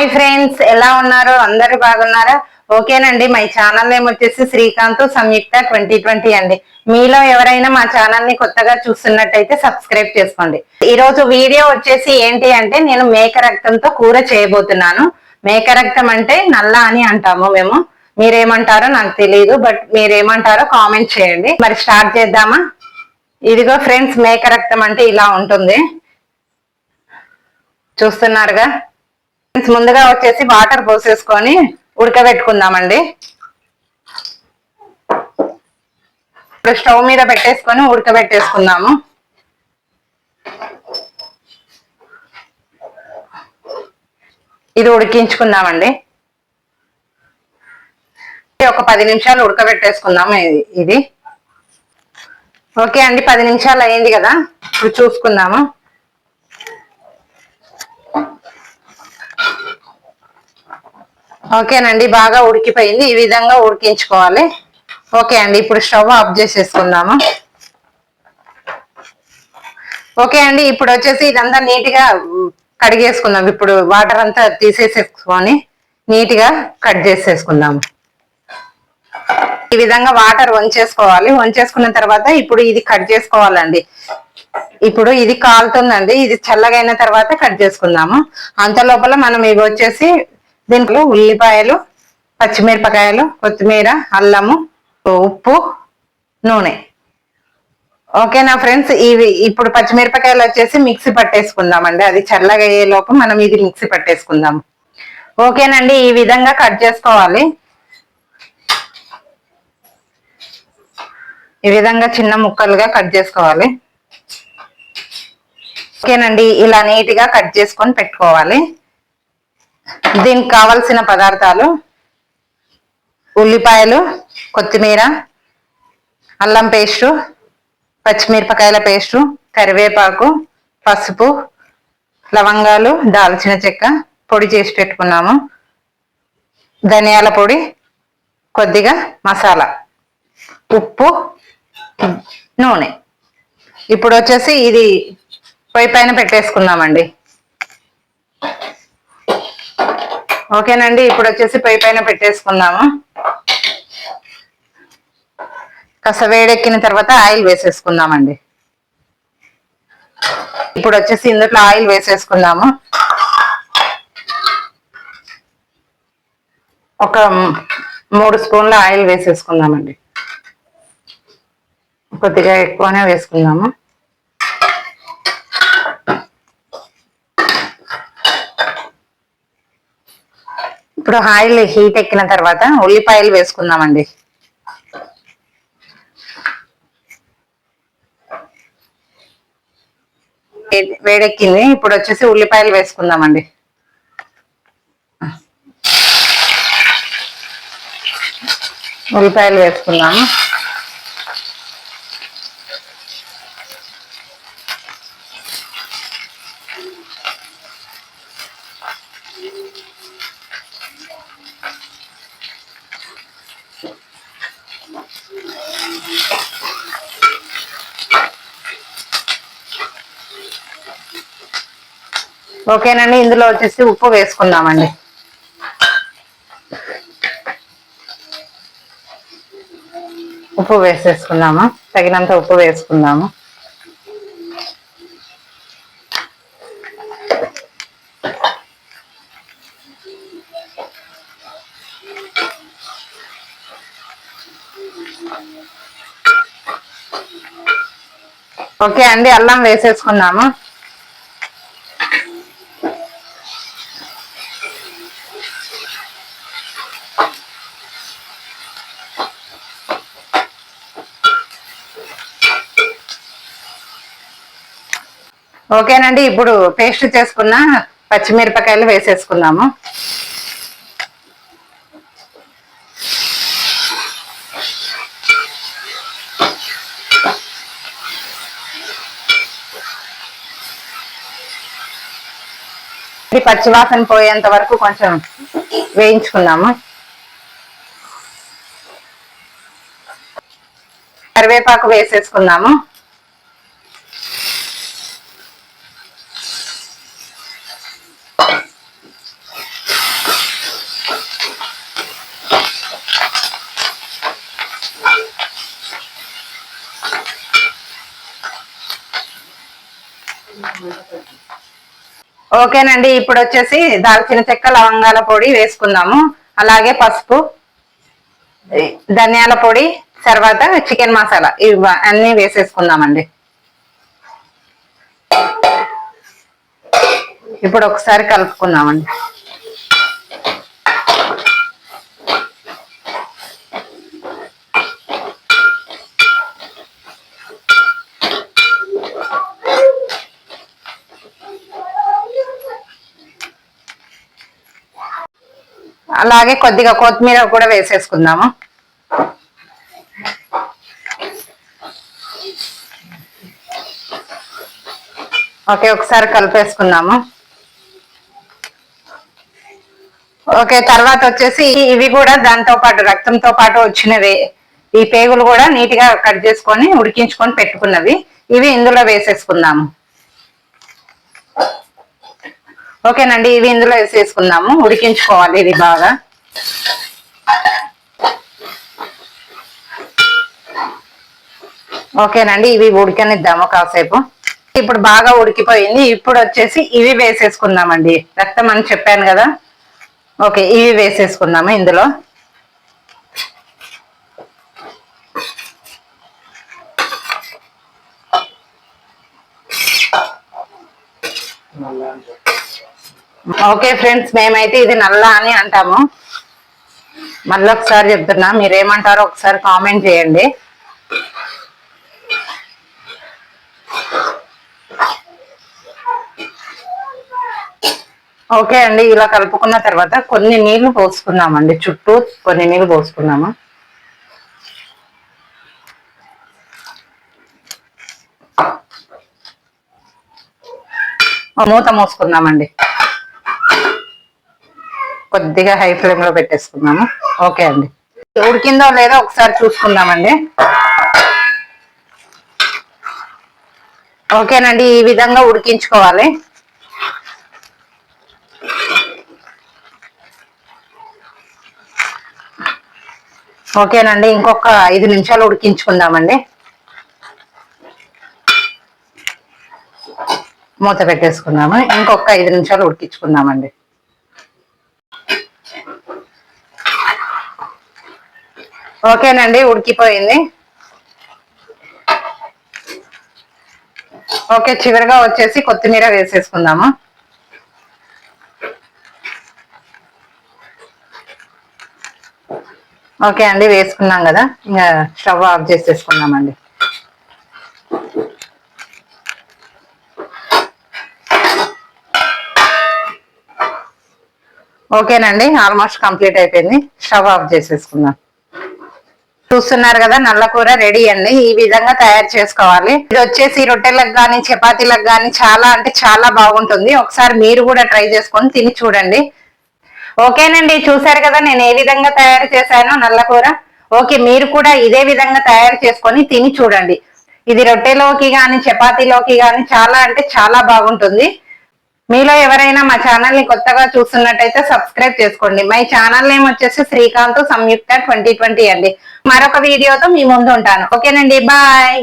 Hi friends ఎలా ఉన్నారు? అందరు బాగున్నారా? ఓకేనండి మై ఛానల్ నేమ్ వచ్చేసి శ్రీకాంత్ సంయుక్త ట్వంటీ ట్వంటీ అండి. మీలో ఎవరైనా మా ఛానల్ని కొత్తగా చూస్తున్నట్టయితే సబ్స్క్రైబ్ చేసుకోండి. ఈ రోజు వీడియో వచ్చేసి ఏంటి అంటే నేను మేక రక్తంతో కూర చేయబోతున్నాను. మేక రక్తం అంటే నల్ల అని అంటాము మేము. మీరేమంటారో నాకు తెలియదు బట్ మీరేమంటారో కామెంట్ చేయండి. మరి స్టార్ట్ చేద్దామా? ఇదిగో ఫ్రెండ్స్ మేక రక్తం అంటే ఇలా ఉంటుంది. చూస్తున్నారుగా? ముందుగా వచ్చేసి వాటర్ పోసేసుకొని ఉడకబెట్టుకుందామండి. ఇప్పుడు స్టవ్ మీద పెట్టేసుకొని ఉడకబెట్టేసుకుందాము. ఇది ఉడికించుకుందామండి. ఒక పది నిమిషాలు ఉడకబెట్టేసుకుందాము ఇది- ఇది. ఓకే అండి పది నిమిషాలు అయింది కదా. ఇప్పుడు చూసుకుందాము. ఓకేనండి బాగా ఉడికిపోయింది. ఈ విధంగా ఉడికించుకోవాలి. ఓకే అండి ఇప్పుడు స్టవ్ ఆఫ్ చేసేసుకుందాము. ఓకే అండి ఇప్పుడు వచ్చేసి ఇదంతా నీట్గా కడిగేసుకుందాం. ఇప్పుడు వాటర్ అంతా తీసేసేసుకొని నీట్గా కట్ చేసేసుకుందాము ఈ విధంగా వాటర్ వంచేసుకోవాలి. వంచేసుకున్న తర్వాత ఇప్పుడు ఇది కట్ చేసుకోవాలండి. ఇప్పుడు ఇది కాలుతుందండి. ఇది చల్లగైన తర్వాత కట్ చేసుకుందాము. అంత లోపల మనం ఇవి వచ్చేసి దీంట్లో ఉల్లిపాయలు పచ్చిమిరపకాయలు కొత్తిమీర అల్లము ఉప్పు నూనె. ఓకేనా ఫ్రెండ్స్ ఇవి ఇప్పుడు పచ్చిమిరపకాయలు వచ్చేసి మిక్సీ పట్టేసుకుందామండి. అది చల్లగా అయ్యే లోపు మనం ఇది మిక్సీ పట్టేసుకుందాం. ఓకేనండి ఈ విధంగా కట్ చేసుకోవాలి. ఈ విధంగా చిన్న ముక్కలుగా కట్ చేసుకోవాలి. ఓకేనండి ఇలా నీట్గా కట్ చేసుకొని పెట్టుకోవాలి. దీనికి కావలసిన పదార్థాలు ఉల్లిపాయలు కొత్తిమీర అల్లం పేస్టు పచ్చిమిరపకాయల పేస్టు కరివేపాకు పసుపు లవంగాలు దాల్చిన చెక్క పొడి చేసి పెట్టుకున్నాము. ధనియాల పొడి కొద్దిగా మసాలా ఉప్పు నూనె. ఇప్పుడు వచ్చేసి ఇది పొయ్యి పైన పెట్టేసుకుందామండి. ఓకేనండి ఇప్పుడు వచ్చేసి పై పైన పెట్టేసుకుందాము. కాస్త వేడెక్కిన తర్వాత ఆయిల్ వేసేసుకుందామండి. ఇప్పుడు వచ్చేసి ఇందులో ఆయిల్ వేసేసుకుందాము. ఒక మూడు స్పూన్ల ఆయిల్ వేసేసుకుందామండి. కొద్దిగా ఎక్కువనే వేసుకుందాము. ఇప్పుడు ఆయిల్ హీట్ ఎక్కిన తర్వాత ఉల్లిపాయలు వేసుకుందామండి. వేడెక్కింది. ఇప్పుడు వచ్చేసి ఉల్లిపాయలు వేసుకుందామండి. ఉల్లిపాయలు వేసుకుందాము. ఓకేనండి ఇందులో వచ్చేసి ఉప్పు వేసుకుందామండి. ఉప్పు వేసేసుకుందాము? తగినంత ఉప్పు వేసుకుందాము? ఓకే అండి అల్లం వేసేసుకుందాము? ఓకేనండి ఇప్పుడు పేస్ట్ చేసుకున్న పచ్చిమిరపకాయలు వేసేసుకుందాము. ఇది పచ్చివాసన పోయేంత వరకు కొంచెం వేయించుకున్నాము కరివేపాకు వేసేసుకున్నాము ఓకేనండి ఇప్పుడు వచ్చేసి దాల్చిన చెక్క లవంగాల పొడి వేసుకుందాము. అలాగే పసుపు ధనియాల పొడి తర్వాత చికెన్ మసాలా ఇవి అన్నీ వేసేసుకుందామండి. ఇప్పుడు ఒకసారి కలుపుకుందామండి. అలాగే కొద్దిగా కొత్తిమీర కూడా వేసేసుకుందాము. ఓకే ఒకసారి కలిపేసుకుందాము. ఓకే తర్వాత వచ్చేసి ఇవి కూడా దాంతో పాటు రక్తంతో పాటు వచ్చినవి. ఈ పేగులు కూడా నీట్గా కట్ చేసుకొని ఉడికించుకొని పెట్టుకున్నవి. ఇవి ఇందులో వేసేసుకుందాము. ఓకేనండి ఇవి ఇందులో వేసేసుకుందాము. ఉడికించుకోవాలి ఇది బాగా. ఓకేనండి ఇవి ఉడికనిద్దాము కాసేపు. ఇప్పుడు బాగా ఉడికిపోయింది. ఇప్పుడు వచ్చేసి ఇవి వేసేసుకుందామండి. రక్తం అని చెప్పాను కదా. ఓకే ఇవి వేసేసుకుందాము ఇందులో. ఓకే ఫ్రెండ్స్ మేమైతే ఇది నల్ల అని అంటాము. మళ్ళీ ఒకసారి చెప్తున్నా మీరేమంటారో ఒకసారి కామెంట్ చేయండి. ఓకే అండి ఇలా కలుపుకున్న తర్వాత కొన్ని నీళ్ళు పోసుకున్నామండి చుట్టూ కొన్ని నీళ్ళు పోసుకున్నాము మూత మోసుకుందామండి. కొద్దిగా హై ఫ్లేమ్లో పెట్టేసుకుందాము ఓకే అండి. ఉడికిందో లేదో ఒకసారి చూసుకుందామండి. ఓకేనండి ఈ విధంగా ఉడికించుకోవాలి. ఓకేనండి ఇంకొక ఐదు నిమిషాలు ఉడికించుకుందామండి. మూత పెట్టేసుకుందాము. ఇంకొక ఐదు నిమిషాలు ఉడికించుకుందామండి. ఓకేనండి ఉడికిపోయింది. ఓకే చివరిగా వచ్చేసి కొత్తిమీర వేసేసుకుందాము. ఓకే అండి వేసుకున్నాం కదా ఇంకా స్టవ్ ఆఫ్ చేసేసుకుందామండి. ఓకేనండి ఆల్మోస్ట్ కంప్లీట్ అయిపోయింది స్టవ్ ఆఫ్ చేసేసుకుందాం. చూస్తున్నారు కదా నల్ల కూర రెడీ అండి. ఈ విధంగా తయారు చేసుకోవాలి. ఇది వచ్చేసి రొట్టెలకు గాని చపాతీలకు గాని చాలా అంటే చాలా బాగుంటుంది. ఒకసారి మీరు కూడా ట్రై చేసుకొని తిని చూడండి. ఓకేనండి చూసారు కదా నేను ఏ విధంగా తయారు చేశానో నల్ల కూర. ఓకే మీరు కూడా ఇదే విధంగా తయారు చేసుకొని తిని చూడండి. ఇది రొట్టెలోకి గాని చపాతీలోకి గాని చాలా అంటే చాలా బాగుంటుంది. మీలో ఎవరైనా మా ఛానల్ని కొత్తగా చూస్తున్నట్టయితే సబ్స్క్రైబ్ చేసుకోండి. మై ఛానల్ నేమ్ వచ్చేసి శ్రీకాంత్ సంయుక్త ట్వంటీ ట్వంటీ అండి. మరొక వీడియోతో మీ ముందు ఉంటాను. ఓకేనండి బాయ్